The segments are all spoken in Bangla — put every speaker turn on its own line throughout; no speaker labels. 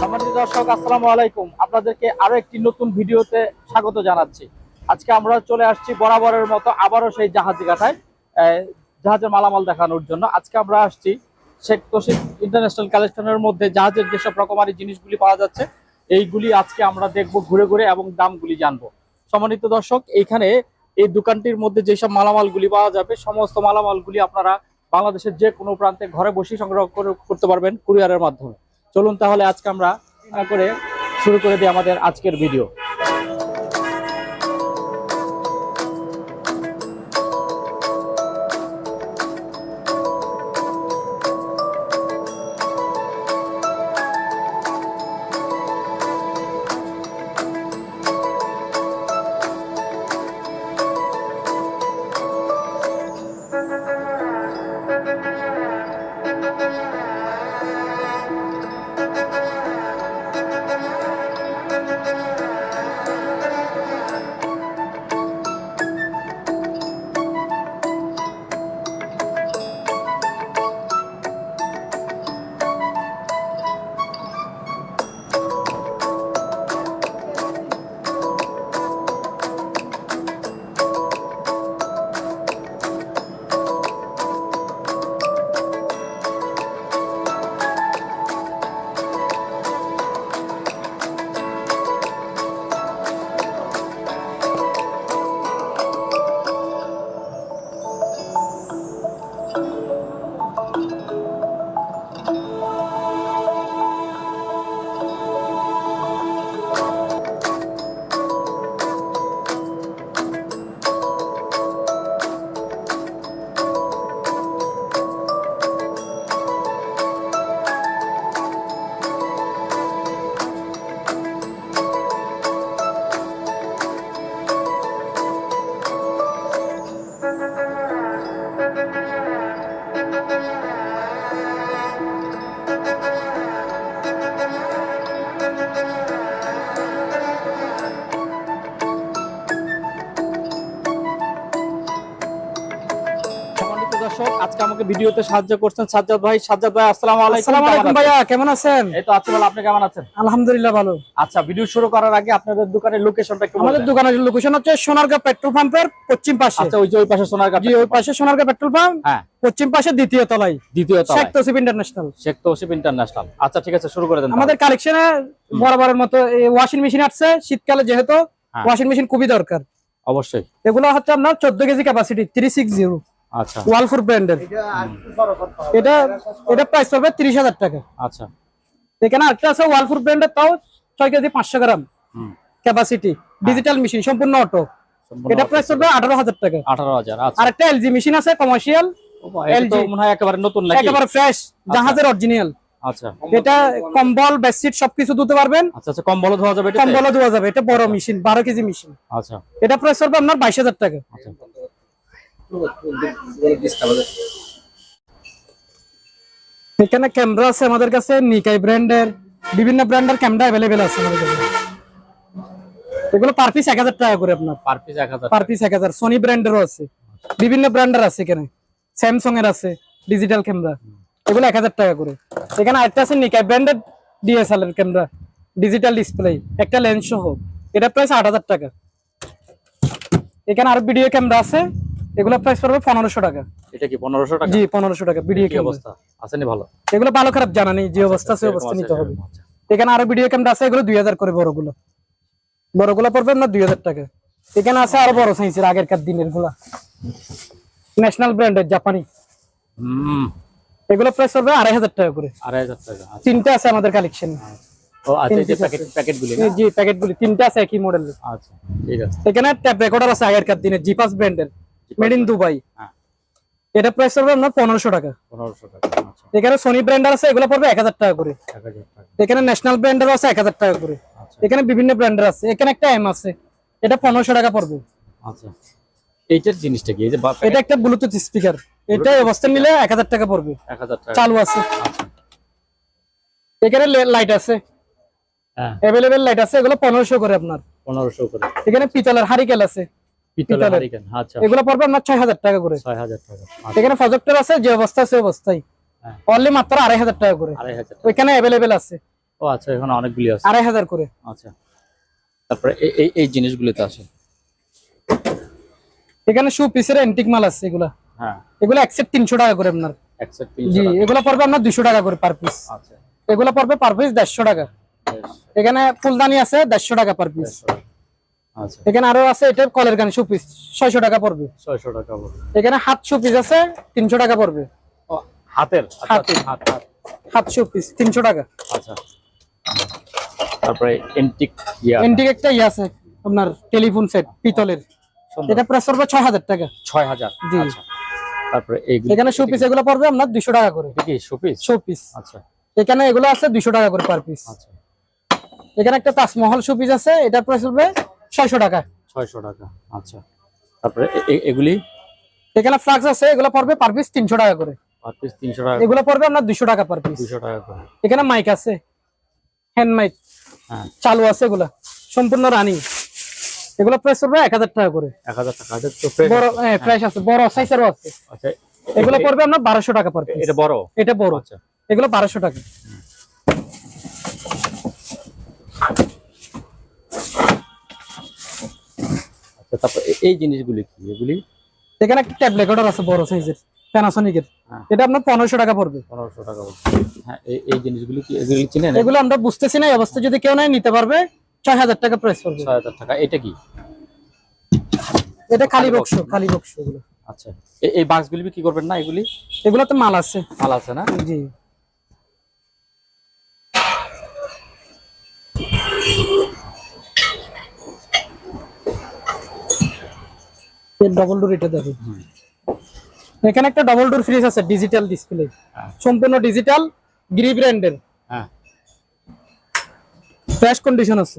সম্মানিত দর্শক, আসসালামু আলাইকুম। আপনাদেরকে আরও একটি নতুন ভিডিওতে স্বাগত জানাচ্ছি। আজকে আমরা চলে আসছি বরাবরের মতো আবারও সেই জাহাজের মালামাল দেখানোর জন্য। আজকে আমরা আসছি শেখ ইন্টারন্যাশনাল কালেকশনের মধ্যে জাহাজের যেসব রকমারি জিনিসগুলি পাওয়া যাচ্ছে, এইগুলি আজকে আমরা দেখব ঘুরে ঘুরে এবং দামগুলি জানব। সম্মানিত দর্শক, এইখানে এই দোকানটির মধ্যে যেসব মালামালগুলি পাওয়া যাবে, সমস্ত মালামালগুলি আপনারা বাংলাদেশের যে কোনো প্রান্তে ঘরে বসে সংগ্রহ করে- করতে পারবেন কুরিয়ারের মাধ্যমে। চলুন তাহলে আজকে আমরা করে শুরু করে দিই আমাদের আজকের ভিডিও ভিডিওতে সাহায্য করছেন সাজ্জাদ ভাই। সাজ্জাদ ভাই আসসালামু আলাইকুম।
আসসালামু আলাইকুম ভাইয়া কেমন আছেন?
এই তো আছি ভালো আপনি কেমন আছেন?
আলহামদুলিল্লাহ ভালো।
আচ্ছা ভিডিও শুরু করার আগে আপনাদের দোকানের লোকেশনটা একটু
আমাদের দোকানের লোকেশন হচ্ছে সোনারগাঁ পেট্রোল পাম্পের পশ্চিম পাশে।
আচ্ছা ওই যে ওই পাশে সোনার
জি ওই পাশে সোনারগাঁ পেট্রোল পাম্প
হ্যাঁ।
পশ্চিম পাশে দ্বিতীয় তলায়।
দ্বিতীয় তলায়।
শেখ তসিফ ইন্টারন্যাশনাল।
শেখ তৌসিফ ইন্টারন্যাশনাল। আচ্ছা ঠিক আছে শুরু করে দেন
আমাদের কালেকশনে বরাবরের মতো এই ওয়াশিং মেশিন আসছে শীতকালে যেহেতু
হ্যাঁ।
ওয়াশিং মেশিন খুবই দরকার।
অবশ্যই।
এগুলো হচ্ছে আপনার চোদ্দ KG capacity three six zero
আচ্ছা।
ওয়ালফুর ব্র্যান্ডের এটা এটা প্রাইস পড়বে তিরিশ হাজার টাকা।
আচ্ছা।
এখানে আরেকটা আছে ওয়ালফুর ব্র্যান্ডের তাও ছয় কেজি পাঁচশো গ্রাম। ক্যাপাসিটি ডিজিটাল মেশিন সম্পূর্ণ অটো এটা প্রাইস পড়বে আঠারো হাজার টাকা।
আঠারো হাজার আচ্ছা।
আর একটা এলজি মেশিন আছে কমার্শিয়াল
এটা
LG
মনে হয় একেবারে নতুন নাকি?
একেবারে ফ্রেশ জাহাজের অরিজিনাল
আচ্ছা।
এটা কম্বল বেডশিট সবকিছু ধুতে পারবেন।
আচ্ছা আচ্ছা কম্বল ধোয়া যাবে এটাতে?
কম্বলও ধোয়া যাবে এটা বড় মেশিন বারো কেজি মেশিন
আচ্ছা।
এটা প্রাইস পড়বে আপনার বাইশ হাজার টাকা।
আচ্ছা।
এখানে ক্যামেরা আছে আমাদের কাছে নিকাই ব্র্যান্ডের বিভিন্ন ব্র্যান্ডের ক্যামেরা অ্যাভেলেবেল আছে আমাদের কাছে। এগুলো পার পিস এক হাজার টাকা করে আপনার।
পার পিস এক হাজার
পার পিস এক হাজার। সোনি ব্র্যান্ডেরও আছে। বিভিন্ন ব্র্যান্ডের আছে এখানে। স্যামসং এর আছে ডিজিটাল ক্যামেরা এগুলো এক হাজার টাকা করে। এখানে আরেকটা আছে নিকাই branded DSLR camera digital display একটা লেন্স সহ। এটা প্রাইস আট হাজার টাকা। এখানে আরও ভিডিও ক্যামেরা আছে। এগুলো প্রাইস পড়বে পনেরোশো টাকা।
এটা কি পনেরোশো টাকা?
জি পনেরোশো টাকা ভিডিও
কি অবস্থা? আসেনি ভালো?
এগুলো ভালো খারাপ জানা নেই যে অবস্থা আছে
এরকম
অবস্থা নিতে হবে। এখানে আরও ভিডিও ক্যামেরা আছে এগুলো দুই হাজার করে বড়গুলো। বড়গুলো পড়বে না দুই হাজার টাকা। এখানে আছে আরও বড় সাইজের আগেরকার দিনেরগুলা ন্যাশনাল ব্র্যান্ডের জাপানি
হুম।
এগুলো প্রাইস পড়বে আড়াই হাজার টাকা করে।
আড়াই হাজার টাকা আচ্ছা।
তিনটা আছে আমাদের কালেকশন
ও আচ্ছা এই যে প্যাকেট
আছে।
প্যাকেটগুলি
জি প্যাকেট গুলি তিনটা আছে একই মডেল
আচ্ছা ঠিক আছে।
এখানে ট্যাপ রেকর্ডার আছে আগেরকার দিনের জিপাস ব্র্যান্ডের মেড ইন দুবাই
হ্যাঁ।
এটা প্রাইস পড়বে আপনার পনেরোশো টাকা।
পনেরোশো টাকা আচ্ছা।
এখানে সোনি ব্র্যান্ডার আছে এগুলো পড়বে এক হাজার টাকা করে।
এক হাজার টাকা।
এখানে ন্যাশনাল ব্র্যান্ডের আছে এক হাজার টাকা করে।
আচ্ছা।
এখানে বিভিন্ন ব্র্যান্ডের আছে। এখানে একটা এম আছে। এটা পনেরোশো টাকা পড়বে।
আচ্ছা। এইটার জিনিসটা কি? এই যে
এটা একটা ব্লুটুথ স্পিকার এটা অবস্থা নিলে এক হাজার টাকা পড়বে।
এক হাজার টাকা।
চালু আছে।
আচ্ছা।
এখানে লাইট আছে।
হ্যাঁ।
অ্যাভেলেবেল লাইট আছে। এগুলো পনেরোশো করে আপনার।
পনেরোশো করে।
এখানে পিতলের হারিকেল আছে।
পিতলের
পিতলের।
হারিকেন আচ্ছা।
এগুলো পড়বে আপনার ছয় হাজার টাকা করে।
ছয় হাজার টাকা আচ্ছা,
এখানে প্রজেক্টর আছে যে অবস্থা আছে অবস্থায়
হ্যাঁ।
অনলি মাত্র আড়াই হাজার টাকা করে।
আড়াই হাজার
ওইখানে আছে।
ও আচ্ছা এখানে অনেকগুলি আছে।
আড়াই হাজার করে।
আচ্ছা। তারপরে এই- এই এই আছে।
এখানে শু পিসের এন্টিক মাল আছে এগুলা।
হ্যাঁ।
এগুলো একসেট তিনশো টাকা করে আপনার। জি এগুলো পড়বে আপনার দুশো টাকা করে পার পিস
আচ্ছা।
এগুলো পড়বে পার পিস দেড়শো টাকা। এখানে ফুলদানি আছে দেড়শো টাকা পার পিস এখানে আরও আছে এটা কলের গান শু পিস ছয়শো টাকা পড়বে।
ছয়শো টাকা বলুন।
এখানে হাত শু পিস আছে তিনশো টাকা পড়বে।
ও, হাতের? আচ্ছা,
হাতের।
হাত হাত।
হাত শু পিস তিনশো টাকা।
আচ্ছা। তারপরে এন্টিক ইয়া।
এন্টিক একটা ইয়ে আছে আপনার টেলিফোন সেট পিতলের। এটা প্রাইস পড়বে ছয় হাজার টাকা।
ছয় হাজার
জি।
আচ্ছা। তারপরে
এখানে শো এগুলো পড়বে আপনার দুশো টাকা করে।
এটা কি? শোপিস
শো
আচ্ছা।
এখানে এগুলো আছে দুশো টাকা করে পার পিস
আচ্ছা।
এখানে একটা তাজমহল শোপিস আছে এটার প্রাইস পড়বে ছয়শো টাকা।
ছয়শো টাকা আচ্ছা। তারপরে এগুলি?
এখানে ফ্লাক্স আছে এগুলো পড়বে পার পিস তিনশো টাকা করে।
পার পিস তিনশো টাকা
এগুলো পড়বে আপনার দুশো টাকা পার পিস
দুশো টাকা করে।
এখানে মাইক আছে হ্যান্ড মাইক
হ্যাঁ।
চালু আছে এগুলা সম্পূর্ণ রানিং এগুলো প্রাইস পড়বে এক হাজার টাকা করে।
এক হাজার টাকা
বড়
আছে।
প্রাইস আছে বড় সাইজেরও আছে।
আচ্ছা
এগুলো পড়বে আপনার বারোশো টাকা পার পিস
এটা বড়?
এটা বড়।
আচ্ছা।
এগুলো বারোশো টাকা।
তারপর এই জিনিসগুলি কি? এগুলি
এখানে একটা ট্যাব রেকর্ডার আছে বড় সাইজের প্যানাসোনিকের। এটা আপনার পনেরোশো টাকা পড়বে।
পনেরোশো টাকা বলছে হ্যাঁ এই জিনিসগুলি কি এগুলি চিনেন?
এগুলো আমরা বুঝতেছি না এই অবস্থা যদি কেউ নাই নিতে পারবে। ছয় হাজার টাকা প্রাইস পড়বে।
ছয় হাজার টাকা। এটা কি?
এটা খালি বক্স। খালি বক্স এগুলো।
আচ্ছা। এই বাক্সগুলি কি করবেন না এগুলি?
এগুলো তো মাল আছে।
মাল আছে না?
জি। ডবল ডোর এটা দেখো। এখানে একটা ডবল ডোর ফ্রিজ আছে ডিজিটাল ডিসপ্লে
হ্যাঁ।
সম্পূর্ণ ডিজিটাল গ্রি ব্র্যান্ডের
হ্যাঁ।
ফ্রেশ কন্ডিশন আছে।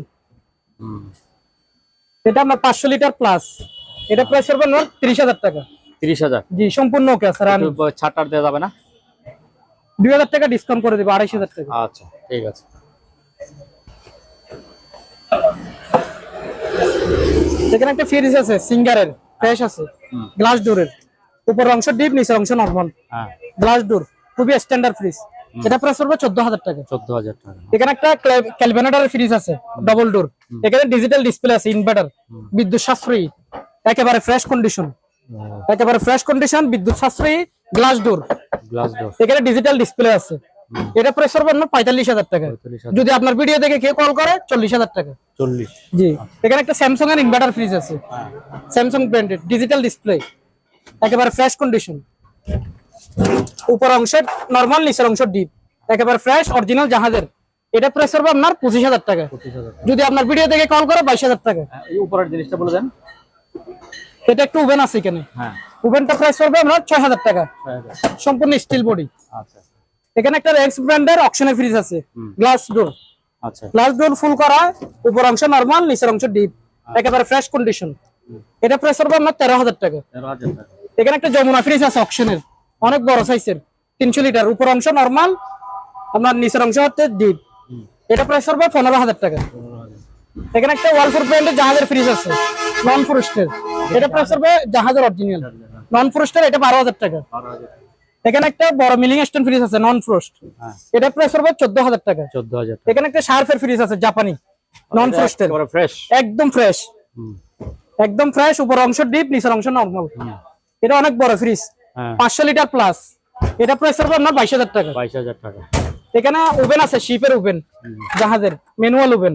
এটা আপনার পাঁচশো লিটার প্লাস এটা প্রাইস পড়বে আপনার তিরিশ টাকা।
তিরিশ হাজার?
জি সম্পূর্ণ ওকে রানি
একটু ছাড় দেওয়া যাবে না?
দুই হাজার টাকা ডিসকাউন্ট করে দেবো আড়াইশ হাজার টাকা।
আচ্ছা ঠিক আছে।
এখানে একটা ফ্রিজ আছে সিঙ্গারের। ফ্রেশ আছে। গ্লাস ডোরের। উপর অংশ ডিপ নিচের অংশ নর্মাল।
হ্যাঁ।
গ্লাস ডোর খুবই স্ট্যান্ডার্ড ফ্রিজ এটা প্রাইস পড়বে চোদ্দ হাজার টাকা।
চোদ্দ হাজার টাকা।
এখানে একটা ক্যালভেনাটারের ফ্রিজ আছে ডবল ডোর এখানে ডিজিটাল ডিসপ্লে আছে ইনভার্টার বিদ্যুৎ সাশ্রয়ী। একেবারে ফ্রেশ কন্ডিশন একেবারে ফ্রেশ কন্ডিশন বিদ্যুৎ সাশ্রয়ী গ্লাস ডোর
গ্লাস ডোর
এখানে ডিজিটাল ডিসপ্লে আছে। এটা প্রাইস পড়বে পঁয়তাল্লিশ হাজার টাকা। যদি আপনার ভিডিও দেখে কেউ কল করে চল্লিশ হাজার টাকা।
চল্লিশ।
জি এখানে একটা স্যামসাং এর ইনভার্টার ফ্রিজ আছে। স্যামসাং ব্র্যান্ডেড ডিজিটাল ডিসপ্লে একেবারে ফ্রেশ কন্ডিশন উপর অংশ নর্মাল নিচের অংশ ডিপ একেবারে ফ্রেশ অরিজিনাল জাহাজের। এটা প্রাইস পড়বে আপনার পঁচিশ হাজার টাকা। যদি আপনার ভিডিও দেখে কল করে বাইশ হাজার টাকা।
হ্যাঁ, উপরের জিনিসটা বলে দেন।
এটা একটু ওভেন আছে এখানে। ওভেনটা প্রাইস পড়বে আপনার ছয় হাজার টাকা। সম্পূর্ণ স্টিল বডি
আচ্ছা।
এখানে একটা রেক্স ব্র্যান্ডের অপশনের ফ্রিজ আছে। গ্লাস ডোর
আচ্ছা।
গ্লাস ডোর ফুল করা উপর অংশ নর্মাল নিচের অংশ ডিপ একেবারে ফ্রেশ কন্ডিশন এটা প্রাইস পড়বে আপনার তেরো হাজার টাকা। এখানে একটা যমুনা ফ্রিজ আছে অপশনের অনেক বড় সাইজের তিনশো লিটার উপর অংশ নর্মাল আপনার নিচের অংশ হচ্ছে ডিপ এটা প্রাইস পড়বে পনেরো হাজার টাকা। এখানে একটা ওয়ালফোর ব্র্যান্ডের জাহাজের ফ্রিজ আছে। নন ফ্রস্টের এটা প্রাইস পড়বে জাহাজের অরিজিনাল নন ফ্রস্টের এটা বারো হাজার টাকা। এখানে একটা বড় মিলিং স্ট্যান্ড ফ্রিজ আছে নন ফ্রস্ট
হ্যাঁ।
এটা প্রাইস পড়বে চোদ্দ হাজার টাকা।
চোদ্দ হাজার টাকা।
এখানে একটা শার্ফের ফ্রিজ আছে জাপানি। নন ফ্রস্টের
ফ্রেশ
একদম ফ্রেশ একদম ফ্রেশ উপর অংশ ডিপ নিচের অংশ নর্মাল এটা অনেক বড় ফ্রিজ
হ্যাঁ।
পাঁচশো লিটার প্লাস এটা প্রাইস পড়বে আপনার বাইশ হাজার টাকা।
বাইশ হাজার টাকা।
এখানে ওভেন আছে শিপের ওভেন জাহাজের ম্যানুয়াল ওভেন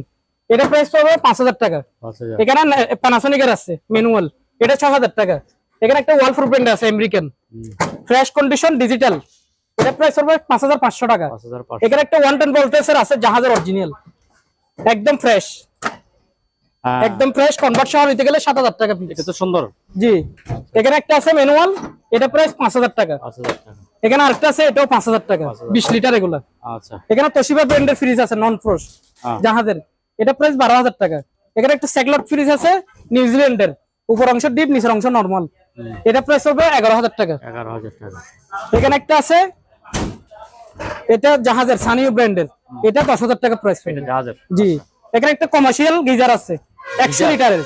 এটা প্রাইস পড়বে পাঁচ হাজার টাকা।
পাঁচ হাজার।
এখানে প্যানাসোনিকের আছে ম্যানুয়াল এটা ছ হাজার টাকা। এখানে একটা ওয়াল প্রুফ আছে আমেরিকান ফ্রেশ কন্ডিশন ডিজিটাল এটা প্রাইস হাজার পাঁচশো টাকা।
পাঁচ হাজার পাঁচশো।
এখানে একটা ওয়ান টেন ভোল্টেজের আছে জাহাজের অরিজিনাল একদম ফ্রেশ
হ্যাঁ।
একদম ফ্রেশ কনভার্ট সহ নিতে গেলে সাত হাজার টাকা piece।
এটা তো সুন্দর।
জি। এখানে একটা আছে ম্যানুয়াল এটা প্রাইস পাঁচ হাজার টাকা।
পাঁচ হাজার টাকা।
এখানে আরেকটা আছে এটাও পাঁচ হাজার টাকা। বিশ লিটার এগুলা।
আচ্ছা।
এখানে তোশিবা ব্র্যান্ডের ফ্রিজ আছে নন ফ্রোস্ট
হ্যাঁ।
জাহাজের। এটা প্রাইস বারো হাজার টাকা। এখানে একটা স্যাকলট ফ্রিজ আছে নিউজিল্যান্ডের উপর অংশ ডিপ নিচের অংশ নর্মাল এটা প্রাইস হবে এগারো হাজার টাকা।
এগারো হাজার টাকা।
এখানে একটা আছে এটা জাহাজের সানিও ব্র্যান্ডের এটা দশ হাজার টাকা প্রাইস
জাহাজের।
জি। এখানে একটা কমার্শিয়াল গিজার আছে একশো লিটারের।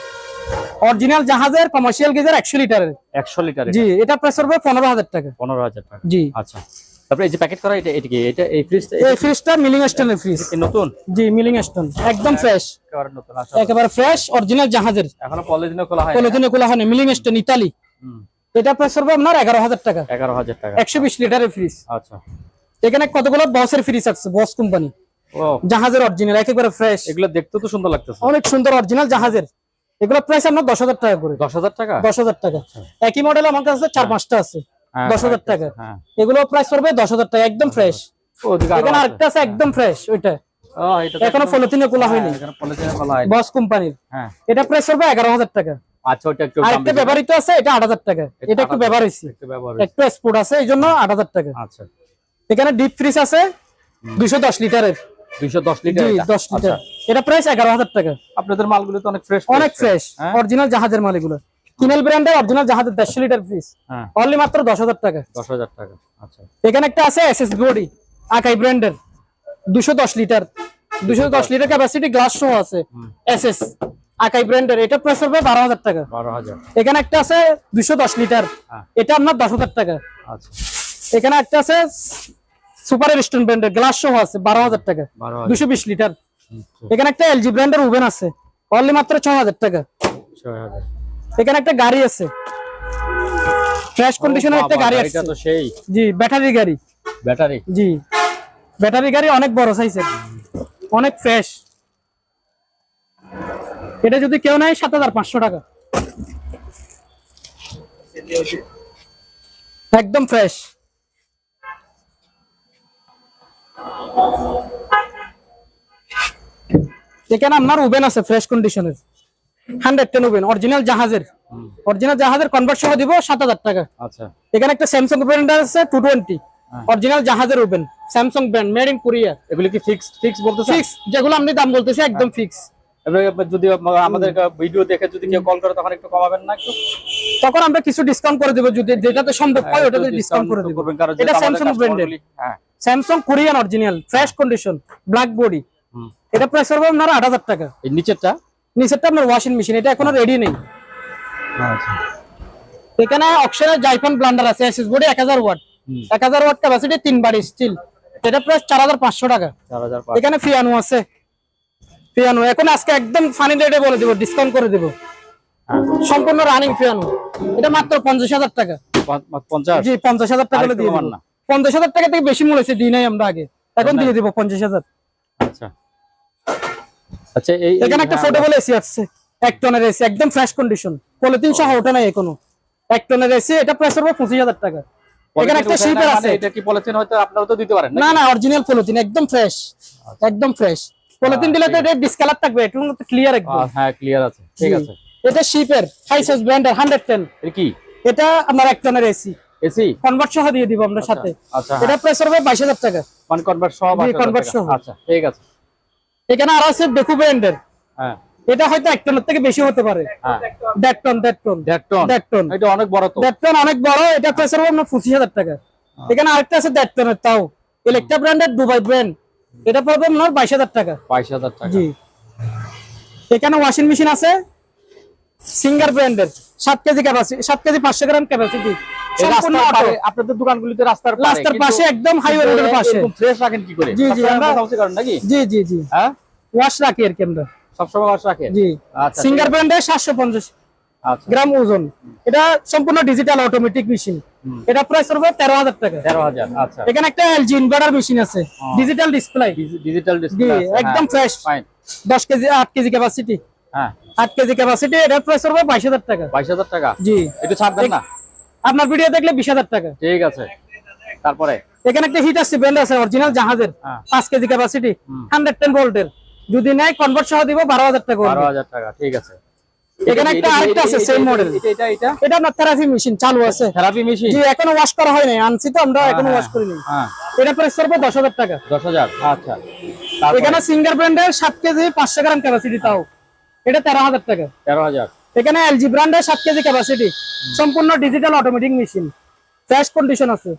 অরিজিনাল জাহাজের কমার্শিয়াল গিজার একশো লিটারের।
একশো লিটার
জি এটা প্রাইস হবে পনেরো হাজার টাকা।
পনেরো হাজার টাকা।
জি।
আচ্ছা। তারপরে এই যে প্যাকেট করা এটা এটা কি? এটা এই ফ্রিজটা
এই ফ্রিজটা মিলিং স্টোনের ফ্রিজ
নতুন?
জি মিলিং স্টোন একদম ফ্রেশ
একেবারে নতুন আচ্ছা।
একেবারে ফ্রেশ অরিজিনাল জাহাজের।
এখনও পলিথিনে খোলা হয়
পলিথিনে খোলা হয়নি মিলিং স্টোন ইতালি এটা প্রাইস পড়বে আপনার এগারো হাজার টাকা।
এগারো হাজার টাকা।
একশো বিশ লিটারের ফ্রিজ
আচ্ছা।
এখানে কতগুলো বসের ফ্রিজ আছে? বস কোম্পানি
ও।
জাহাজের অরিজিনাল একেবারে ফ্রেশ
এগুলো দেখতে তো সুন্দর লাগতেছে।
অনেক সুন্দর অরিজিনাল জাহাজের। এগুলো প্রাইস আপনার দশ হাজার টাকা করে।
দশ হাজার টাকা?
দশ হাজার টাকা। একই মডেল আমার কাছে চার পাঁচটা আছে।
হ্যাঁ,
দশ হাজার
right
টাকা।
হ্যাঁ।
এগুলো প্রাইস করবে দশ হাজার টাকা একদম ফ্রেশ এখানে আরেকটা আছে একদম ফ্রেশ ওইটা।
ও, এটা এখনও
পলিথিনে খোলা হয়নি।
হ্যাঁ,
বস কোম্পানির
হ্যাঁ।
এটা প্রাইস পড়বে এগারো হাজার টাকা।
আচ্ছা ওটা একটু
আরেকটা ব্যবহৃত আছে এটা আট হাজার টাকা।
এটা
একটু ব্যবহার হয়েছে।
একটু ব্যবহার
একটু স্পোর্ট আছে এই জন্য আট হাজার টাকা।
আচ্ছা।
এখানে ডিপ ফ্রিজ আছে দুশো দশ লিটারের।
দুইশো দশ লিটার
জি
এটা?
দশ লিটার।
আচ্ছা।
এটা প্রাইস এগারো হাজার টাকা।
আপনাদের মালগুলো তো অনেক ফ্রেশ
অনেক ফ্রেশ
হ্যাঁ?
অরিজিনাল জাহাজের মাল এগুলো। কিনেল ব্র্যান্ডের অরিজিনাল জাহাজের দেড়শো লিটার ফ্রিজ
হ্যাঁ।
অনলি মাত্র দশ হাজার টাকা।
দশ হাজার টাকা আচ্ছা।
এখানে একটা আছে এস এস বডি আকাই ব্র্যান্ডের দুশো দশ লিটার। দুশো দশ। লিটার ক্যাপাসিটি গ্লাস সহ আছে। এস এস আকাই ব্র্যান্ডের এটা প্রাইস হবে বারো হাজার টাকা।
বারো হাজার।
এখানে একটা আছে দুশো দশ লিটার
হ্যাঁ।
এটা আপনার দশ হাজার টাকা।
আচ্ছা।
এখানে একটা আছে সুপার রেস্টুরেন্ট ব্র্যান্ডের গ্লাস সহ আছে বারো হাজার টাকা। দুশো বিশ লিটার।
আচ্ছা,
এখানে একটা এলজি ব্র্যান্ডের ওভেন আছে অনলি মাত্র ছ হাজার টাকা। এখানে একটা গাড়ি আছে। ফ্রেশ কন্ডিশনের একটা গাড়ি আছে।
তো সেই।
জি ব্যাটারি গাড়ি।
ব্যাটারি
জি। ব্যাটারি গাড়ি অনেক বড় সাইজের অনেক ফ্রেশ এটা যদি কেউ নেয় সাত হাজার পাঁচশো টাকা। একদম ফ্রেশ এখানে আপনার ওভেন আছে ফ্রেশ কন্ডিশনের হান্ড্রেড টেন ওভেন অরিজিনাল জাহাজের। অরিজিনাল জাহাজের কনভার্ট সহ দিব সাত হাজার টাকা।
আচ্ছা।
এখানে একটা স্যামসাং ব্র্যান্ড আছে টু টোয়েন্টি। অরিজিনাল জাহাজের oven Samsung brand made in Korea
এগুলো কি ফিক্স ফিক্স বলতেছে
ফিক্স যেগুলো আপনি দাম বলতেছি একদম ফিক্স
এবার যদি আমাদের ভিডিও দেখে যদি কেউ কল করে তখন একটু কমাবেন না একটু?
তখন আমরা কিছু ডিসকাউন্ট করে দেবো যদি যেটাতে সম্ভব হয় ওটাতে ডিসকাউন্ট করে দেবো।
কারণ
এটা স্যামসাং ব্র্যান্ডের
হ্যাঁ।
Samsung Korean original fresh condition black body এটা প্রাইস হবে আপনার আট হাজার টাকা।
এই নিচেরটা?
নিচেরটা আপনার ওয়াশিং মেশিন এটা এখনও রেডি নেই।
আচ্ছা।
এখানে অপশনের জাইফন ব্লান্ডার আছে এসএস বডি এক হাজার ওয়াট। এক হাজার ওয়াট ক্যাপাসিটি তিন বাড়ি স্টিল এটা প্রাইস চার হাজার পাঁচশো টাকা। এখানে পিয়ানো আছে। পিয়ানো। এখন আজকে একদম ফানি রেটে বলে দেবো ডিসকাউন্ট করে দেবো। সম্পূর্ণ রানিং পিয়ানো। এটা মাত্র পঞ্চাশ হাজার টাকা। জি পঞ্চাশ হাজার টাকা দিয়ে
না।
পঞ্চাশ হাজার টাকা থেকে বেশি মূল দিই নাই আমরা আগে। এখন দিয়ে দেবো পঞ্চাশ হাজার।
আচ্ছা। আচ্ছা এই
এখানে একটা
হ্যাঁ,
ফোর্টেবল এসি আসছে এক টনের এসি একদম ফ্রেশ কন্ডিশন পলিথিন সহ ওঠে নাই এখনও। এক টনের এসি এটা প্রাইস পঁচিশ হাজার টাকা। এখানে একটা শিল্পের আছে
এটা কি পলিথিন হয়তো আপনারা তো দিতে পারেন
না না অরিজিনাল পলিথিন একদম ফ্রেশ একদম ফ্রেশ পলিথিন দিলে তো এটা ডিসকালার থাকবে ক্লিয়ার একদম।
হ্যাঁ ক্লিয়ার আছে ঠিক আছে।
এটা শিপের ব্র্যান্ডের হান্ড্রেড টেন
এটা কি?
এটা আপনার এক টনের এসি
এসি
কনভার্ট সহ দিয়ে দিব আমরা সাথে।
আচ্ছা
এটা প্রাইস হবে বাইশ হাজার টাকা।
মানে কনভার্ট সহ
জি,
22,000
convert সহ।
আচ্ছা ঠিক আছে।
এখানে আর আছে বেকু ব্র্যান্ডের
হ্যাঁ।
এটা হয়তো এক টনের থেকে বেশি হতে পারে।
হ্যাঁ।
দেড় টন দেড় টন
দেড় টন
দেড় টন
এটা অনেক বড় তো।
দেড় টন অনেক বড় এটা প্রাইস হবে আপনার পঁচিশ হাজার টাকা। এখানে আরেকটা আছে দেড় টনের তাও। ইলেকট্রা ব্র্যান্ডের দুবাই ব্র্যান্ড এটা পড়বে আপনার বাইশ হাজার টাকা।
বাইশ হাজার টাকা।
জি। এখানে ওয়াশিং মেশিন আছে সিঙ্গার ব্র্যান্ডের সাত কেজি ক্যাপাসিটি সাত কেজি পাঁচশো গ্রাম ক্যাপাসিটি
রাস্তার আপনাদের দোকানগুলিতে রাস্তার
রাস্তার পাশে একদম হাইওয়ে রোডের পাশে।
ফ্রেশ রাখেন কি করে?
জি, জি,
সবসময়
আমরা-
মোছামুছি করেন নাকি?
জি জি জি।
হ্যাঁ?
ওয়াশ রাখি আর কি আমরা।
সবসময় ওয়াশ রাখেন?
জি।
আচ্ছা
সিঙ্গার ব্র্যান্ডের সাতশো পঞ্চাশ
আচ্ছা।
গ্রাম ওজন। এটা সম্পূর্ণ ডিজিটাল অটোমেটিক মেশিন এটা প্রাইস হবে তেরো হাজার টাকা।
তেরো হাজার আচ্ছা।
এখানে একটা এলজি ইনভার্টার মেশিন আছে ডিজিটাল ডিসপ্লে
ডিজিটাল ডিসপ্লে
একদম ফ্রেশ
ফাইন
দশ কেজি আট কেজি ক্যাপাসিটি
হ্যাঁ।
আট কেজি ক্যাপাসিটি এটার প্রাইস হবে বাইশ হাজার টাকা।
বাইশ হাজার টাকা?
জি।
একটু ছাড় দেন না।
আপনার ভিডিও দেখলে বিশ হাজার টাকা।
ঠিক আছে। তারপরে?
এখানে একটা হিট আসছে ব্র্যান্ড আছে অরিজিনাল জাহাজের।
হ্যাঁ।
পাঁচ কেজি ক্যাপাসিটি হান্ড্রেড টেন ভোল্টের যদি নেয় কনভার্ট সহ দিব বারো হাজার টাকা।
বারো হাজার টাকা ঠিক আছে।
এখানে একটা আরেকটা আছে সেম মডেল
এটা এটা এটা
আপনার থেরাপি মেশিন চালু আছে।
থেরাপি মেশিন
জি এখনও ওয়াশ করা হয় নাই। আনছি তো আমরা এখনও ওয়াশ করিনি।
হ্যাঁ।
এটা প্রাইস দশ হাজার টাকা।
দশ হাজার আচ্ছা। তারপরে?
এখানে সিঙ্গার ব্র্যান্ডের সাত কেজি পাঁচশো গ্রাম ক্যাপাসিটি তাও। এটা তেরো হাজার টাকা।
তেরো হাজার।
এখানে এলজি ব্র্যান্ডের সাত কেজি ক্যাপাসিটি সম্পূর্ণ digital automatic machine fresh condition আছে।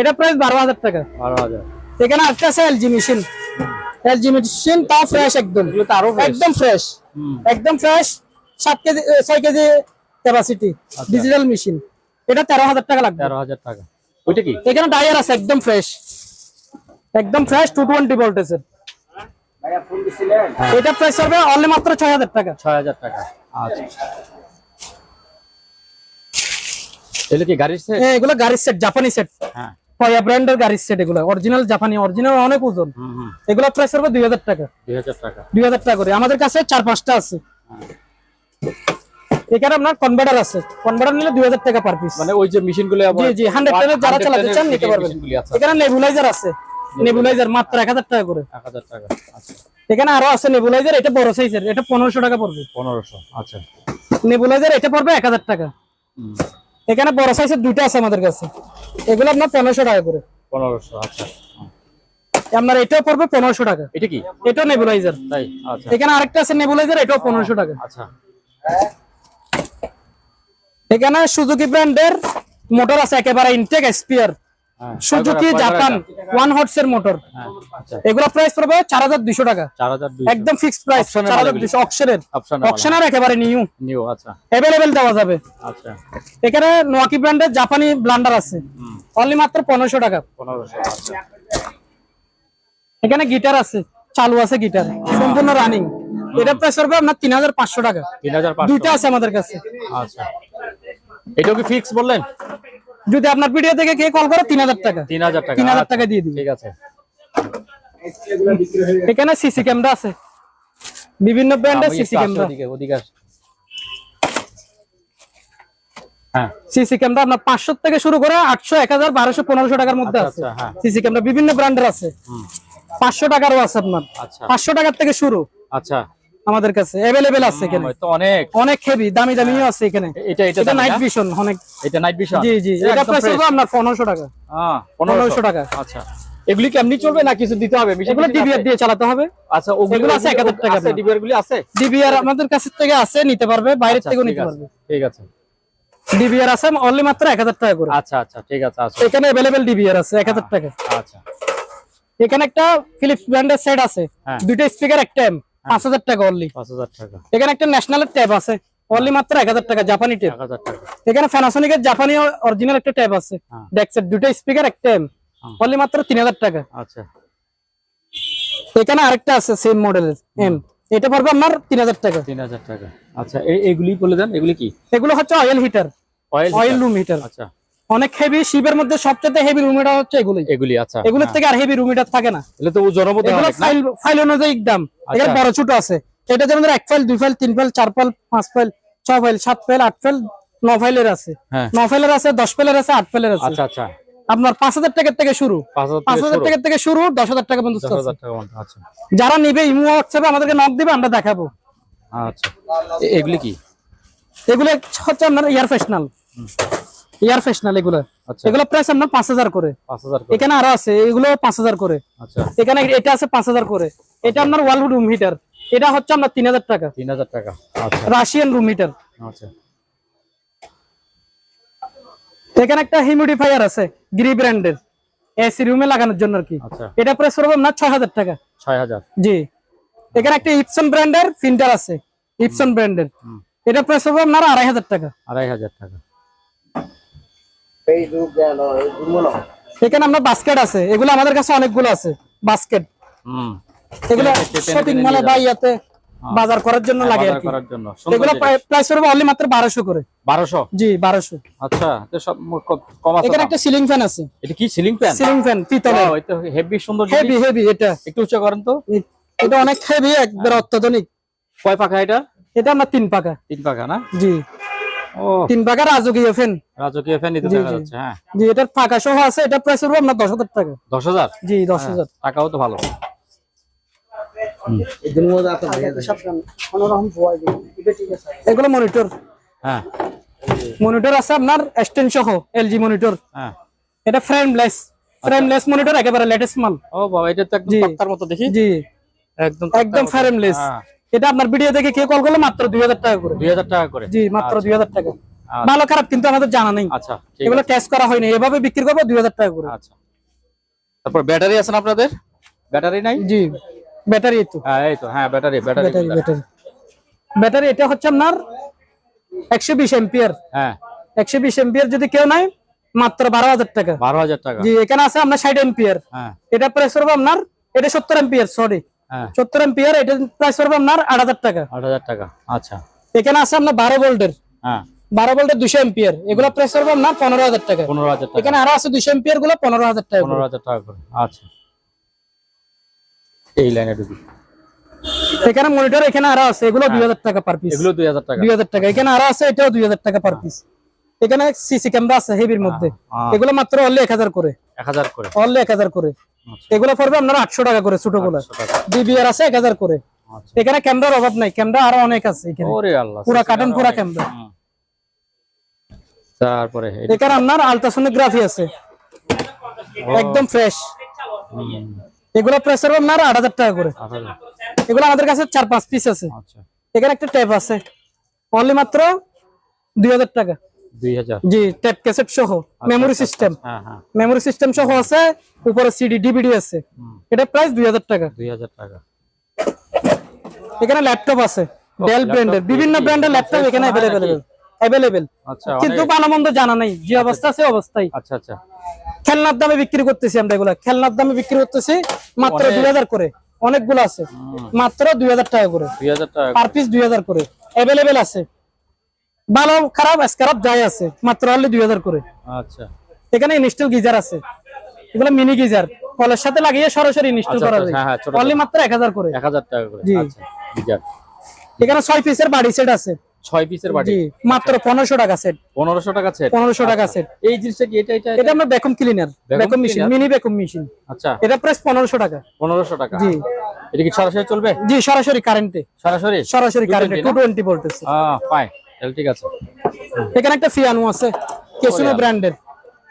এটা প্রাইস বারো হাজার টাকা।
বারো হাজার।
এখানে একটা আছে এলজি মেশিন এলজি মেশিন তাও ফ্রেশ একদম। একদম ফ্রেশ একদম ফ্রেশ সাত কেজি ছয় কেজি ক্যাপাসিটি ডিজিটাল মেশিন এটা তেরো হাজার টাকা লাগবে।
তেরো হাজার টাকা। ওইটা কি?
এখানে ডায়ার আছে একদম ফ্রেশ একদম ফ্রেশ টু টোয়েন্টি ভোল্টেজের এটা প্রাইস হবে অনলি মাত্র ছয় হাজার টাকা।
ছয় হাজার টাকা। আচ্ছা। এগুলো কি গাড়ির সেট
হ্যাঁ, এগুলো গাড়ির সেট জাপানি সেট
হ্যাঁ।
কয়া ব্র্যান্ডের গাড়ির সেট এগুলো। অরিজিনাল জাপানি অরিজিনাল অনেক ওজন।
হুম হুম।
এগুলো প্রাইস হবে দুই হাজার টাকা।
দুই হাজার টাকা।
দুই হাজার টাকা করে। আমাদের কাছে চার পাঁচটা আছে। এখানে আপনার কনভার্টার আছে। কনভার্টার নিলে দুই হাজার টাকা পার পিস
মানে ওই যে মেশিনগুলো
জি জি হান্ড্রেড টেনের যারা চালাতে চান নিতে পারবেন। এখানে নেবুলাইজার আছে। নেবুলাইজার মাত্র এক হাজার টাকা করে।
এক হাজার টাকা আচ্ছা।
এখানে আরও আছে নেবুলাইজার এটা বড় সাইজের এটা পনেরোশো টাকা পড়বে।
পনেরোশো আচ্ছা।
নেবুলাইজার এটা পড়বে এক হাজার টাকা। এখানে বড় সাইজের দুইটা আছে আমাদের কাছে। এগুলো আপনার পনেরোশো টাকা করে।
পনেরোশো আচ্ছা।
আপনার এটাও পড়বে পনেরোশো টাকা।
এটা কি?
এটাও নেবুলাইজার
তাই আচ্ছা।
এখানে আরেকটা আছে নেবুলাইজার এটাও পনেরোশো টাকা।
আচ্ছা।
এখানে সুজুকি ব্র্যান্ডের মোটর আছে একেবারে ইনটেক
হ্যাঁ
সুজুকি জাপান ওয়ান হর্স এর মোটর।
হ্যাঁ আচ্ছা।
এগুলো প্রাইস পড়বে চার হাজার দুইশো টাকা। একদম ফিক্সড প্রাইস চার হাজার। দুইশো অপশনের
অপশন
অপশনের একেবারে নিউ
নিউ আচ্ছা।
অ্যাভেলেবেল দেওয়া যাবে।
আচ্ছা।
এখানে নোয়াকি ব্র্যান্ডের জাপানি ব্লান্ডার আছে। অনলি মাত্র পনেরোশো টাকা।
আচ্ছা।
এখানে গিটার আছে চালু আছে গিটার সম্পূর্ণ রানিং এটা প্রাইস পড়বে আপনার তিন হাজার পাঁচশো টাকা।
তিন হাজার
দুইটা আছে আমাদের কাছে।
আচ্ছা। এটাও কি ফিক্স বললেন?
যদি আপনার ভিডিও থেকে কে কল করে তিন হাজার টাকা।
তিন হাজার টাকা।
তিন হাজার
আচ্ছা,
টাকা দিয়ে
ঠিক আছে।
এখানে সিসি ক্যামেরা আছে। বিভিন্ন ব্র্যান্ডের সিসি ক্যামেরা
ওদিকে হ্যাঁ।
সিসি ক্যামেরা আপনার পাঁচশো থেকে শুরু করে আটশো এক হাজার বারোশো পনেরোশো টাকার মধ্যে
আচ্ছা,
আছে।
আচ্ছা, হ্যাঁ।
সিসি ক্যামেরা বিভিন্ন ব্র্যান্ডের আছে। পাঁচশো টাকারও আছে আপনার।
আচ্ছা।
পাঁচশো টাকার থেকে শুরু।
আচ্ছা।
আমাদের কাছে অ্যাভেলেবেল আছে এখানে।
তো অনেক।
অনেক হেভি দামি দামিও আছে এখানে।
এটা এটা
নাইট ভিশন অনেক।
এটা নাইট ভিশন
জি জি এটা প্রাইস হবে আপনার পনেরোশো টাকা।
হ্যাঁ
পনেরোশো।
পনেরোশো
টাকা।
আচ্ছা। এগুলি কেমনি চলবে না কিছু দিতে হবে?
এগুলো ডিবিআর দিয়ে চালাতে হবে।
আচ্ছা ওগুলো
আছে 1000 টাকা
আছে। ডিবিআর গুলি আছে?
ডিবিআর আমাদের কাছে থেকে আছে নিতে পারবে বাইরের
আচ্ছা,
থেকেও নিতে
আছে,
পারবে।
ঠিক আছে।
ডিবিআর আছে অনলি মাত্র এক হাজার টাকা করে।
আচ্ছা আচ্ছা ঠিক আছে আচ্ছা
এখানে অ্যাভেলেবেল ডিবিআর আছে এক হাজার টাকা।
আচ্ছা।
এখানে একটা ফিলিপস ব্র্যান্ডের সেট আছে। দুটো স্পিকার একটা এম পাঁচ হাজার টাকা অনলি
পাঁচ হাজার টাকা।
এখানে একটা ন্যাশনালের ট্যাব আছে। অনলি মাত্র এক হাজার টাকা জাপানি ট্যাব এখানে প্যানাসোনিকের জাপানি অরিজিনাল একটা ট্যাব আছে।
হ্যাঁ।
ডেক্সের দুটো স্পিকার একটা এম
হ্যাঁ।
অনলি মাত্র তিন হাজার টাকা।
আচ্ছা।
এখানে আরেকটা আছে সেম মডেলের এম এটা পড়বে আপনার তিন হাজার টাকা।
তিন হাজার টাকা। আচ্ছা এই এগুলি বলে দেন এগুলি কি?
এগুলো হচ্ছে oil heater
oil
oil room heater
আচ্ছা।
অনেক হেভি শিপের মধ্যে সবচেয়ে হেভি রুম হিটার হচ্ছে এগুলোই।
এগুলি আচ্ছা।
এগুলোর। থেকে আর হেভি রুম হিটার থাকে না।
এগুলো তো ওজনের মধ্যে
এগুলো ফাইল ফাইল অনুযায়ী দাম। এখানে
আচ্ছা।
বড় ছোট আছে। এটা যেমন এক ফাইল দুই ফাইল তিন ফাইল চার ফাইল পাঁচ ফাইল ছ ফাইল সাত ফাইল আট ফাইল ন ফাইলের আছে।
হ্যাঁ।
ন ফাইলের আছে দশ ফাইলের আছে আট ফাইলের আছে।
আচ্ছা আচ্ছা।
আপনার পাঁচ হাজার টাকার থেকে শুরু।
পাঁচ হাজার।
টাকার থেকে শুরু দশ হাজার টাকা পর্যন্ত
আচ্ছা।
যারা নিবে ইমো হোয়াটসঅ্যাপে আমাদেরকে নক দিবে আমরা দেখাবো।
আচ্ছা। এগুলি কি?
এগুলো হচ্ছে আপনার এয়ার ফ্যাশনাল ইয়ার ফ্রেশনার এগুলো।
আচ্ছা।
এগুলো প্রাইস আপনার পাঁচ হাজার করে। এখানে আরও আছে এগুলো পাঁচ হাজার করে।
আচ্ছা।
এখানে এটা আছে পাঁচ হাজার করে। এটা আপনার ওয়াল রুম হিটার এটা হচ্ছে আপনার তিন হাজার টাকা।
তিন হাজার টাকা। আচ্ছা।
রাশিয়ান রুম হিটার
আচ্ছা।
এখানে একটা হিউমিডিফায়ার আছে গ্রি ব্র্যান্ডের এসি রুমে লাগানোর জন্য আর কি।
আচ্ছা।
এটা প্রাইস পড়বে আপনার ছয় হাজার টাকা।
ছয় হাজার।
জি। এখানে একটা ইপসন ব্র্যান্ডের ফিল্টার আছে ইপসন ব্র্যান্ডের এটা প্রাইস পড়বে আপনার আড়াই হাজার টাকা।
আড়াই হাজার টাকা।
এখানে আপনার বাস্কেট আছে এগুলো আমাদের কাছে অনেকগুলো আছে বাস্কেট এগুলো শপিং মলে বা ইয়াতে বাজার করার জন্য লাগে আর
করার জন্য
এগুলো প্রাইস পড়বে অনলি মাত্র বারোশো করে।
বারোশো?
জি বারোশো।
আচ্ছা তো সব কম আছে
এখানে একটা সিলিং ফ্যান আছে।
এটা কি সিলিং ফ্যান
সিলিং ফ্যান পিতলের
হেভি সুন্দর
হেভি হেভি এটা।
একটু উচ্চ করেন তো।
এটা অনেক হেভি একবার অত্যাধুনিক।
কয় পাখা এটা?
এটা আমার তিন পাকা
তিন পাখা না?
জি। তিন পাকা রাজকীয় ফ্যান
রাজকীয় ফ্যান নিতে দেখা যাচ্ছে হ্যাঁ।
জি এটার পাকা সহ আছে এটা প্রাইস হবে আপনার দশ হাজার টাকা।
দশ হাজার?
জি দশ
হ্যাঁ,
হাজার।
টাকাও তো ভালো।
এগুলো মনিটর
হ্যাঁ।
মনিটর আছে আপনার স্ট্যান্ড সহ এলজি মনিটর
হ্যাঁ।
এটা ফ্রেমলেস ফ্রেমলেস মনিটর একেবারে লেটেস্ট মাল।
ও বাবা এটা তো একদম
জি।
মতো দেখি।
জি।
একদম
একদম ফ্রেমলেস এটা আপনার ভিডিও দেখে কে কল করলে? মাত্র দুই হাজার টাকা করে।
দুই হাজার টাকা করে।
জি মাত্র দুই হাজার টাকা।
আচ্ছা।
ভালো খারাপ কিন্তু আমাদের জানা নেই।
আচ্ছা
এগুলো টেস্ট করা হয়নি। এভাবে বিক্রি করব দুই হাজার টাকা করে।
আচ্ছা। তারপর ব্যাটারি আছে না আপনাদের? ব্যাটারি নাই?
জি ব্যাটারি তো।
হ্যাঁ এই তো। হ্যাঁ ব্যাটারি ব্যাটারি
ব্যাটারি ব্যাটারি। এটা হচ্ছে আপনার একশো বিশ এম্পিয়ার
হ্যাঁ।
একশো বিশ এম্পিয়ার যদি কেউ নাই মাত্র বারো হাজার টাকা।
বারো হাজার টাকা।
জি এখানে আছে আপনার ষাট এম্পিয়ার
হ্যাঁ।
এটা প্রেস করব আপনার এটা সত্তর এম্পিয়ার সরি সত্তর এম্পিয়ার এটা প্রাইস করব আপনার আট হাজার টাকা।
আট হাজার টাকা আচ্ছা।
এখানে আছে আপনার বারো ভোল্টের।
হ্যাঁ।
বারো ভোল্টের দুশো এম্পিয়ার। এগুলো প্রাইস করব আপনার পনেরো হাজার টাকা।
পনেরো হাজার
এখানে আরও আছে দুশো এম্পিয়ারগুলো পনেরো হাজার টাকা
পনেরো হাজার টাকা করে আচ্ছা। এই লাইনে ঢুকি।
এখানে মনিটর এখানে আরও আছে এগুলো দুই হাজার টাকা পার পিস
এগুলো দুই হাজার টাকা।
দুই হাজার টাকা। এখানে আরও আছে এটাও দুই হাজার টাকা পার পিস এখানে সিসি ক্যামেরা আছে হেভির মধ্যে।
হ্যাঁ।
এগুলো মাত্র অনলি এক হাজার করে।
এক হাজার করে।
অনলি এক হাজার করে। এগুলো পড়বে আপনার আটশো টাকা করে
ছোটগুলো।
ডিবিআর আছে এক হাজার করে।
আচ্ছা।
এখানে ক্যামেরার অভাব নাই ক্যামেরা আরও অনেক আছে এখানে। পুরা কার্টন পুরা ক্যামেরা
তারপরে
এখানে আপনার আলট্রাসোনোগ্রাফি আছে। একদম ফ্রেশ এগুলো প্রেস আপনার আট হাজার টাকা করে। এগুলো আমাদের কাছে চার পাঁচ পিস আছে।
আচ্ছা।
এখানে একটা ট্যাপ আছে। অনলি মাত্র দুই হাজার টাকা।
দুই হাজার।
জি ট্যাপ ক্যাসেট সহ মেমোরি সিস্টেম
হ্যাঁ হ্যাঁ।
মেমোরি সিস্টেম সহ আছে উপরে সিডি ডিভিডি আছে। এটা প্রাইস দুই হাজার টাকা।
দুই হাজার টাকা।
এখানে ল্যাপটপ আছে ডেল ব্র্যান্ডের বিভিন্ন ব্র্যান্ডের ল্যাপটপ এখানে
হয় নাকি?
অ্যাভেলেবেল অ্যাভেলেবেল
আচ্ছা
কিন্তু
অনেক-
জানা নাই যে অবস্থা আছে অবস্থায়।
আচ্ছা আচ্ছা।
খেলনার দামে বিক্রি করতেছি আমরা এগুলা। খেলনার দামে বিক্রি করতেছি মাত্র
অনেক-
দুই হাজার করে। অনেকগুলো আছে। মাত্র দুই হাজার টাকা করে।
দুই হাজার টাকা
পার পিস করে। অ্যাভেলেবেল আছে। ভালো খারাপ খারাপ যাই আছে মাত্র অনলি দুই হাজার করে।
আচ্ছা।
এখানে ইনস্টল গিজার আছে। এগুলো মিনি গিজার। কলের সাথে লাগিয়ে সরাসরি ইনস্টল
আচ্ছা,
করা
আচ্ছা,
যায়।
হ্যাঁ, হ্যাঁ,
অনলি মাত্র এক হাজার করে।
এক হাজার টাকা করে। আচ্ছা গিজার।
এখানে ছয় পিসের বাড়ি সেট আছে।
ছয় পিসের
জি মাত্র পনেরোশো টাকা সেট
পনেরোশো টাকা সেট
পনেরোশো টাকা সেট
এই জিনিসটা কি এটা এটা
এটা আমরা vacuum cleaner
Vacuum
vacuum machine mini vacuum machine
আচ্ছা।
এটা প্রাইস টাকা।
টাকা।
জি।
এটা কি সরাসরি চলবে?
জি সরাসরি কারেন্টে
সরাসরি?
সরাসরি
220
কারেন্টে টু টোয়েন্টি ভোল্টেজ
হ্যাঁ ফাইন তাহলে ঠিক আছে।
এখানে একটা ফিয়ানো আছে কেসুনো ব্র্যান্ডের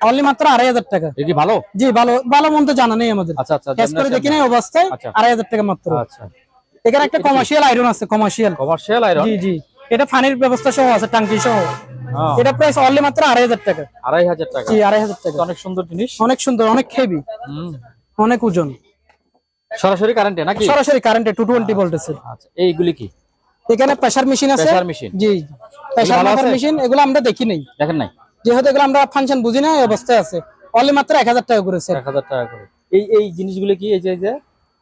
অনলি মাত্র আড়াই হাজার টাকা।
এটা কি ভালো?
জি ভালো ভালো মন্দ জানা নেই আমাদের।
আচ্ছা আচ্ছা
ক্যাশ করে দেখি নাই অবস্থায়
আচ্ছা।
আড়াই হাজার টাকা মাত্র।
আচ্ছা।
এখানে একটা কমার্শিয়াল আয়রন আছে কমার্শিয়াল
কমার্শিয়াল আয়রন
জি জি। এটা ফানির ব্যবস্থা সহ আছে টাঙ্কি সহ।
হ্যাঁ,
এটা প্রাইস অনলি মাত্র আড়াই হাজার টাকা।
আড়াই হাজার টাকা।
জি আড়াই হাজার টাকা।
অনেক সুন্দর জিনিস।
অনেক সুন্দর অনেক হেভি
হুম।
অনেক ওজন।
সরাসরি কারেন্টে নাকি?
সরাসরি কারেন্টে টু টোয়েন্টি ভোল্টেজের
আচ্ছা। এইগুলি কি?
এখানে প্রেসার মেশিন আছে?
প্রেসার মেশিন
জি প্রেসার
ভালো
মেশিন এগুলো আমরা দেখি নাই।
দেখেন নাই?
যেহেতু এগুলো আমরা ফাংশন বুঝি না এই অবস্থায় আছে। অনলি মাত্র এক হাজার টাকা করেছে
এক হাজার টাকা করে। এই এই জিনিসগুলো কি এই যে এই যে?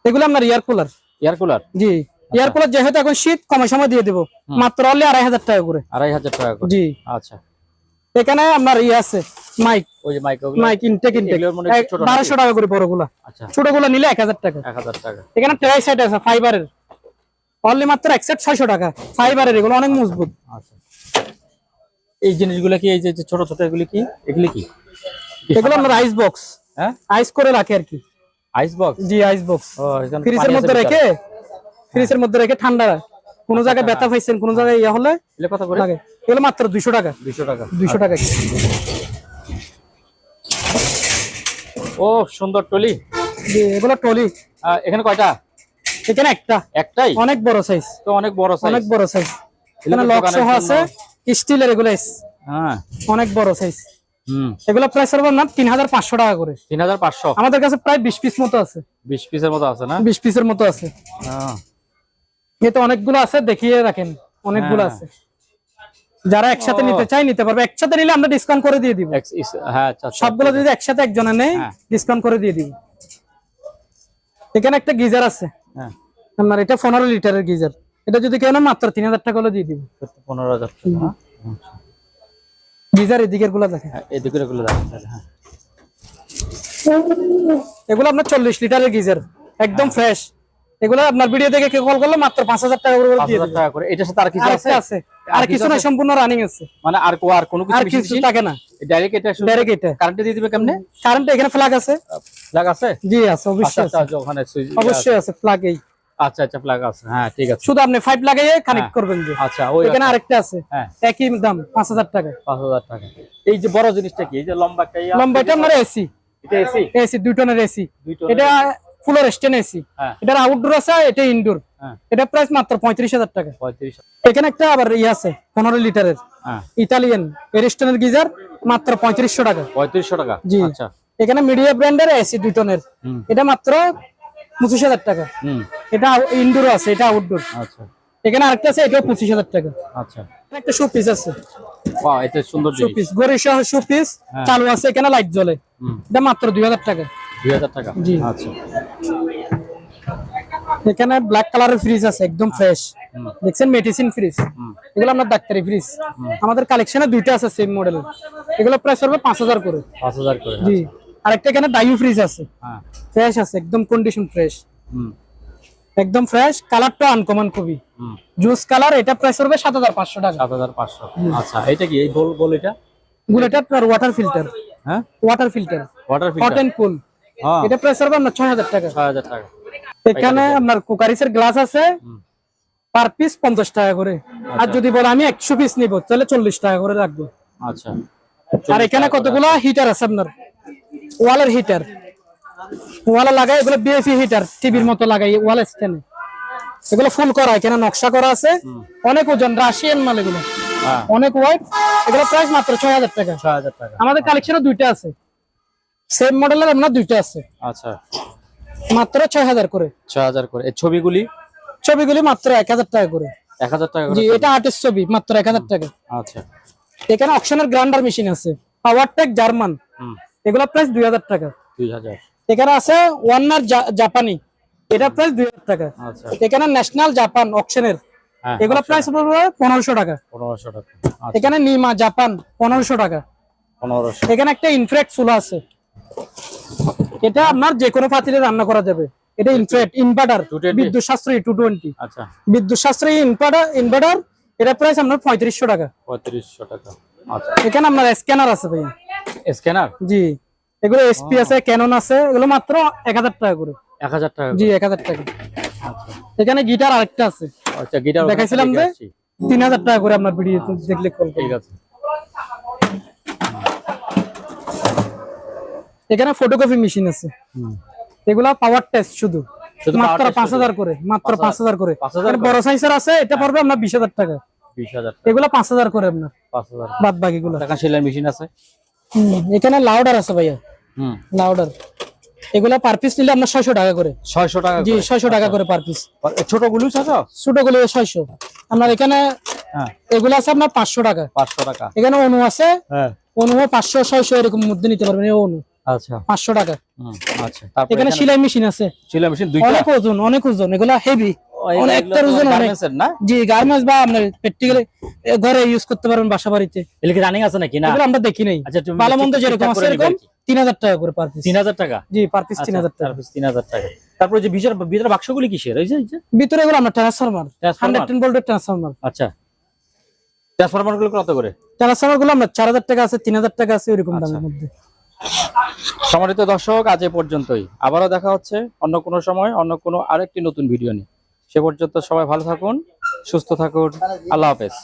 এগুলো আপনার এয়ার কুলার
এয়ার কুলার
জি এয়ার কুলার যেহেতু এখন শীত কম সময় দিয়ে দেবো। মাত্র অনলি আড়াই হাজার টাকা করে।
আড়াই হাজার টাকা করে।
জি।
আচ্ছা।
এখানে আপনার ইয়ে আছে মাইক
ওই যে মাইক ওগুলো?
মাইক ইনটেক ইনটেক
এগুলোর মনে হয় ছোট নাকি?
বারোশো টাকা করে বড়গুলা।
আচ্ছা।
ছোটগুলো নিলে এক হাজার টাকা।
এক হাজার টাকা।
এখানে ট্রাই সাইড আছে ফাইবারের অনলি মাত্র এক সেট ছয়শো টাকা। ফাইবারের এগুলো অনেক মজবুত।
আচ্ছা এই জিনিসগুলো কি এই যে ছোট ছোট এগুলি কি? এগুলি কি?
এগুলো আপনার আইস বক্স
হ্যাঁ?
আইস করে রাখে আর কি।
আইস বক্স
জি আইস বক্স ফ্রিজের মধ্যে রেখে ফ্রিজের মধ্যে রেখে ঠান্ডা কোন জায়গায় ব্যথা পাইছেন কোন জায়গায় ইয়ে হলে
এগুলো কত করে?
লাগে। এগুলো মাত্র দুইশো টাকা।
দুইশো টাকা।
দুইশো টাকা।
ও সুন্দর টলি
জি এগুলো টলি
এখানে কয়টা?
এখানে একটা?
একটাই?
অনেক বড় সাইজ
তো অনেক বড়
অনেক
সাইজ
বড় সাইজ এখানে লক সহ আছে স্টিলের এগুলো আছে।
হ্যাঁ।
অনেক বড় সাইজ
হুম।
এগুলো প্রাইস হবে না তিন হাজার পাঁচশো টাকা করে।
তিন হাজার পাঁচশো?
আমাদের কাছে প্রায় বিশ পিস মতো আছে।
বিশ পিসের মতো আছে না?
বিশ পিসের মতো আছে।
হ্যাঁ।
এতে অনেকগুলো আছে দেখিয়ে রাখেন। অনেকগুলো
হ্যাঁ।
আছে। যারা একসাথে নিতে চাই নিতে পারবে। একসাথে নিলে আমরা ডিসকাউন্ট করে দিয়ে দিব।
হ্যাঁ আচ্ছা আচ্ছা।
সবগুলো যদি একসাথে একজনে নেই। ডিসকাউন্ট করে দিয়ে দিব। এখানে একটা গিজার আছে।
হ্যাঁ।
আপনার এটা পনেরো লিটারের গিজার। এটা যদি কেউ না মাত্র তিন হাজার টাকা হলে দিয়ে দিব।
পনেরো হাজার টাকা হ্যাঁ?
গিজার এদিকেরগুলো দেখেন।
এদিকেরগুলো তাহলে, হ্যাঁ।
এগুলো আপনার চল্লিশ লিটারের গিজার একদম ফ্রেশ এগুলো আপনার ভিডিও দেখে কেউ কল করল মাত্র পাঁচ হাজার টাকা করে দিয়ে
টাকা করে। এটার সাথে আর কিছু আছে?
আছে। আর কিছু না সম্পূর্ণ রানিং আছে।
মানে আর কো- আর কোনো কিছু
থাকে না।
ডাইরেক্ট এটা
ডাইরেক্ট এটা।
কারেন্টে দিয়ে দিবে কেমনে?
কারেন্ট এখানে ফ্ল্যাগ আছে।
ফ্ল্যাগ আছে?
জি আছে অবশ্যই
আচ্ছা
আছে।
আচ্ছা, ওখানে
অবশ্যই আছে। ফ্ল্যাগ এই।
আচ্ছা আচ্ছা ফ্ল্যাগ আছে। হ্যাঁ ঠিক আছে।
শুধু আপনি ফাইভ লাগাইয়ে কানেক্ট। করবেন যে।
আচ্ছা ওই
এখানে আরেকটা আছে।
হ্যাঁ।
একই দাম পাঁচ হাজার টাকা।
পাঁচ হাজার টাকা। এই যে বড় জিনিসটা কি? এই যে লম্বা
লম্বাটা আপনার এসি
এটা এসি
এসি দুই টনের এসি এটা ফুলের স্টেন এসি
হ্যাঁ।
এটার আউটডোর আছে এটা ইনডোর
হ্যাঁ।
এটা প্রাইস মাত্র পঁয়ত্রিশ হাজার টাকা। এখানে একটা আবার ইয়ে আছে পনেরো লিটারের ইতালিয়ান এরিস্টনের গিজার মাত্র পঁয়ত্রিশশো টাকা।
পঁয়ত্রিশশো টাকা?
জি।
আচ্ছা।
এখানে মিডিয়া ব্র্যান্ডের এসি দুই টনের। এটা মাত্র পঁচিশ হাজার টাকা। এটা ইনডোর আছে এটা আউটডোর
আচ্ছা।
এখানে আরেকটা আছে এটাও পঁচিশ হাজার টাকা।
আচ্ছা।
একটা শো পিস আছে।
ওয়াও এটা সুন্দর
শো
জিনিস।
পিস গড়ি সহ শো পিস
হ্যাঁ।
চালু আছে এখানে লাইট জ্বলে। এটা মাত্র দুই হাজার টাকা।
2000 টাকা?
জি।
আচ্ছা।
এখানে ব্ল্যাক কালারের ফ্রিজ আছে একদম ফ্রেশ দেখছেন মেডিসিন ফ্রিজ এগুলো আপনার ডাক্তারি ফ্রিজ আমাদের কালেকশনে দুইটা আছে সেম মডেল এগুলো প্রাইস পড়বে পাঁচ হাজার করে।
5000 করে
জি। আরেকটা এখানে ডাইউ ফ্রিজ আছে।
হ্যাঁ।
ফ্রেশ আছে একদম কন্ডিশন ফ্রেশ
হুম।
একদম ফ্রেশ কালারটা আনকমন খুবই। জুস কালার এটা প্রাইস হাজার পাঁচশো টাকা।
7500 আচ্ছা এটা কি এই গোল গোল এটা?
গুলো এটা ওয়াটার ফিল্টার
হ্যাঁ?
Water filter
water
hot
filter
and cool
হ্যাঁ।
এটা প্রাইস পড়বে আপনার ছয় হাজার টাকা।
6000 টাকা।
এখানে আপনার কুকারিসের গ্লাস আছে। পার পিস পঞ্চাশ টাকা করে। আর যদি বলে আমি একশো পিস নিব তাহলে চল্লিশ টাকা করে রাখব।
আচ্ছা।
আর এখানে কতগুলো হিটার আছে আপনার? ওয়ালের হিটার ওয়ালে লাগাই এগুলো বিএফি হিটার টিভির মতো লাগাই ওয়াল স্ট্যান্ডে এগুলো ফুল করা এখানে নকশা করা আছে। অনেক ওজন রাশিয়ান মাল এগুলো।
হ্যাঁ।
অনেক ওয়াইট এগুলো প্রাইস মাত্র ছয় হাজার টাকা।
6000 টাকা।
আমাদের কালেকশনে দুইটা আছে। সেম মডেলের আপনার দুইটা আছে।
আচ্ছা।
মাত্র ছয় হাজার করে।
6000 করে। এই ছবিগুলি?
ছবিগুলি মাত্র এক হাজার টাকা করে।
1000 টাকা করে
জি এটা আর্টিস্ট ছবি মাত্র এক হাজার টাকা।
আচ্ছা।
এখানে অকশনের গ্রাইন্ডার মেশিন আছে। পাওয়ার টেক জার্মান এগুলো প্রাইস দুই হাজার টাকা।
2000
এখানে আছে ওয়ান্নার জাপানি এটা প্রাইস দুই হাজার টাকা।
আচ্ছা।
এখানে ন্যাশনাল জাপান অকশনের এগুলো প্রাইস পড়বে পনেরোশো টাকা।
1500 টাকা। আচ্ছা।
এখানে নিমা জাপান পনেরোশো টাকা।
1500
এখানে একটা ইনফ্রেট চুলা আছে। এটা আপনার যে কোনো পাতিলে রান্না করা যাবে। এটা ইনফ্রেট ইনভার্টার বিদ্যুৎ সাশ্রয়ী টু টোয়েন্টি
আচ্ছা।
বিদ্যুৎ সাশ্রয়ী ইনভার্টার ইনভার্টার এটা প্রাইস আপনার পঁয়ত্রিশশো টাকা।
3500 টাকা। আচ্ছা।
এখানে আপনার স্ক্যানার আছে ভাইয়া।
স্ক্যানার
জি। এগুলো এসপি আছে ক্যানন আছে এগুলো মাত্র এক হাজার টাকা করে।
1000 টাকা
জি এক হাজার টাকা।
আচ্ছা।
এখানে গিটার আরেকটা আছে।
আচ্ছা গিটার
দেখাইছিলাম যে? তিন হাজার টাকা করে আপনার ভিডিও দেখলে কল
ঠিক আছে।
এখানে ফটোকপি মেশিন আছে। এগুলা পাওয়ার টেস্ট শুধু। মাত্র পাঁচ হাজার করে মাত্র
পাঁচ
হাজার করে।
5,000
আর বড় সাইজের আছে এটা পড়বে আপনার বিশ হাজার টাকা।
20000 টাকা।
এগুলা পাঁচ হাজার করে আপনার।
5000
বাদ বাকি গুলা
মেশিন আছে?
এখানে লাউডার আছে ভাইয়া। লাউডার এগুলা পার পিস নিলে আপনার ছয়শো টাকা করে।
600 টাকা
জি। ছয়শো টাকা করে পার পিস
ছোটগুলো 600
ছোটগুলো ছয়শো। আপনার এখানে
হ্যাঁ।
এগুলো আছে আপনার পাঁচশো টাকা।
500 টাকা।
এখানে অনু আছে।
হ্যাঁ।
অনু পাঁচশো ছয়শো এরকম মধ্যে নিতে পারবেন এই অনু।
আচ্ছা।
পাঁচশো টাকা।
আচ্ছা।
এখানে সেলাই মেশিন আছে।
সেলাই মেশিন
অনেক ওজন অনেক ওজন। এগুলা হেভি অনেকটা ওজন অনেক।
না?
জি গার্মেন্টস বা আপনার প্র্যাকটিক্যালি ঘরে ইউজ করতে পারবেন বাসা বাড়িতে
রানিং আছে নাকি? না।
আমরা দেখি নাই।
আচ্ছা
ভালো মন্দ যেরকম আছে এরকম। তিন হাজার টাকা করে পার পিস
3000 টাকা?
জি পার পিস তিন হাজার টাকা।
তারপর 3000 টাকা। তারপর যে ভিতরে ভিতরে বাক্সগুলি কিসের এই যে
ভিতরে এগুলো আমরা ট্রান্সফরমার? হান্ড্রেড টেন ভোল্টের ট্রান্সফরমার
আচ্ছা। ট্রান্সফরমারগুলো কত করে?
ট্রান্সফরমারগুলো আমরা চার হাজার টাকা আছে তিন হাজার টাকা আছে ওইরকম
আচ্ছা।
দামের মধ্যে।
সম্মানিত দর্শক আজ এ পর্যন্তই। আবারও দেখা হচ্ছে অন্য কোনো সময় অন্য কোনো আরেকটি নতুন ভিডিও নিয়ে। সে পর্যন্ত সবাই ভালো থাকুন সুস্থ থাকুন। আল্লাহ হাফেজ।